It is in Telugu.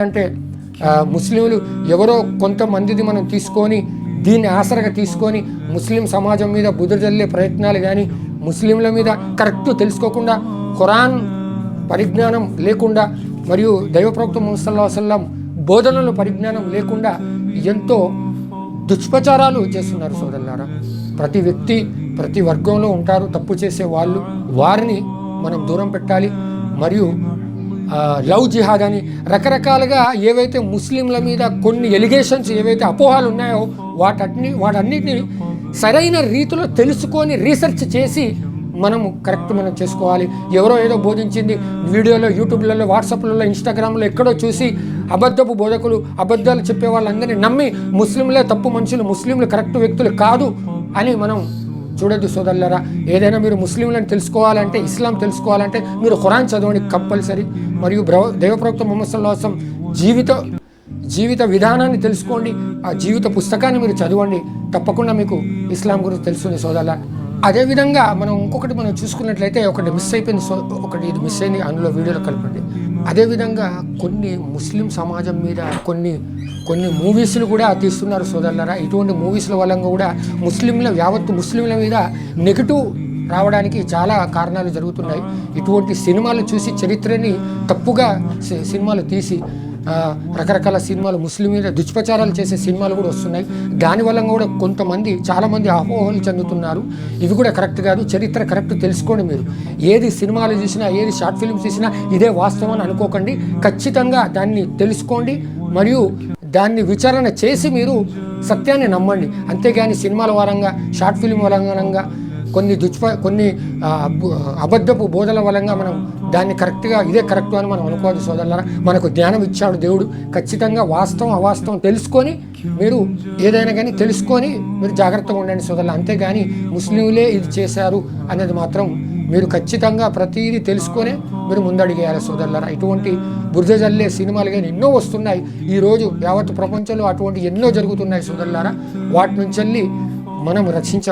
అంటే ముస్లింలు ఎవరో కొంతమందిది మనం తీసుకొని దీన్ని ఆసరగా తీసుకొని ముస్లిం సమాజం మీద బుధజల్లే ప్రయత్నాలు కానీ ముస్లింల మీద కరెక్ట్ తెలుసుకోకుండా ఖురాన్ పరిజ్ఞానం లేకుండా మరియు దైవప్రవక్త ముసల్లా వసల్లం బోధనలు పరిజ్ఞానం లేకుండా ఎంతో దుష్ప్రచారాలు చేస్తున్నారు సోదరులారా. ప్రతి వ్యక్తి ప్రతి వర్గంలో ఉంటారు తప్పు చేసే వాళ్ళు వారిని మనం దూరం పెట్టాలి. మరియు లవ్ జిహాద్ అని రకరకాలుగా ఏవైతే ముస్లింల మీద కొన్ని ఎలిగేషన్స్ ఏవైతే అపోహాలు ఉన్నాయో వాటన్ని వాటన్నిటిని సరైన రీతిలో తెలుసుకొని రీసెర్చ్ చేసి మనము కరెక్ట్ మనం చేసుకోవాలి. ఎవరో ఏదో బోధించింది వీడియోలో యూట్యూబ్లలో వాట్సాప్లలో ఇన్స్టాగ్రామ్లో ఎక్కడో చూసి అబద్ధపు బోధకులు అబద్ధాలు చెప్పే వాళ్ళందరినీ నమ్మి ముస్లింలే తప్పు మనుషులు ముస్లింలు కరెక్ట్ వ్యక్తులు కాదు అని మనం చూడొద్దు సోదరులరా ఏదైనా మీరు ముస్లింలను తెలుసుకోవాలంటే ఇస్లాం తెలుసుకోవాలంటే మీరు ఖురాన్ చదవండి కంపల్సరీ. మరియు బ్రవ దైవప్రవక్త ముహమ్మద్ సల్లాహం జీవిత జీవిత విధానాన్ని తెలుసుకోండి ఆ జీవిత పుస్తకాన్ని మీరు చదవండి. తప్పకుండా మీకు ఇస్లాం గురించి తెలుస్తుంది సోదరులా అదేవిధంగా మనం ఇంకొకటి మనం చూసుకున్నట్లయితే ఒకటి మిస్ అయిపోయింది సో ఒకటి ఇది మిస్ అయింది అందులో వీడియోలో కలపండి. అదేవిధంగా కొన్ని ముస్లిం సమాజం మీద కొన్ని కొన్ని మూవీస్లు కూడా తీస్తున్నారు సోదరులరా. ఇటువంటి మూవీస్ల వల్ల కూడా ముస్లింల యావత్తు ముస్లింల మీద నెగిటివ్ రావడానికి చాలా కారణాలు జరుగుతున్నాయి. ఇటువంటి సినిమాలు చూసి చరిత్రని తప్పుగా సి- సినిమాలు తీసి రకరకాల సినిమాలు ముస్లిం మీద దుష్ప్రచారాలు చేసే సినిమాలు కూడా వస్తున్నాయి. దానివల్ల కూడా కొంతమంది చాలామంది అపోహలు చెందుతున్నారు. ఇవి కూడా కరెక్ట్ కాదు చరిత్ర కరెక్ట్ తెలుసుకోండి మీరు. ఏది సినిమాలు చూసినా ఏది షార్ట్ ఫిల్మ్స్ చూసినా ఇదే వాస్తవం అని అనుకోకండి. ఖచ్చితంగా దాన్ని తెలుసుకోండి మరియు దాన్ని విచారణ చేసి మీరు సత్యాన్ని నమ్మండి. అంతేగాని సినిమాల వరంగా షార్ట్ ఫిల్మ్ వరంగా కొన్ని దుష్ప కొన్ని అబ్- అబద్ధపు బోధల వలంగా మనం దాన్ని కరెక్ట్గా ఇదే కరెక్ట్ అని మనం అనుకోవాలి సోదరులారా. మనకు జ్ఞానం ఇచ్చాడు దేవుడు. ఖచ్చితంగా వాస్తవం అవాస్తవం తెలుసుకొని మీరు ఏదైనా కానీ తెలుసుకొని మీరు జాగ్రత్తగా ఉండండి సోదరులు అంతేగాని ముస్లింలే ఇది చేశారు అనేది మాత్రం మీరు ఖచ్చితంగా ప్రతిదీ తెలుసుకొని మీరు ముందడిగేయాలి సోదరులారా. ఇటువంటి బురద జల్లే సినిమాలు కానీ ఎన్నో వస్తున్నాయి. ఈరోజు యావత్ ప్రపంచంలో అటువంటి ఎన్నో జరుగుతున్నాయి సోదరులారా. వాటి నుంచి వెళ్ళి మనం రక్షించ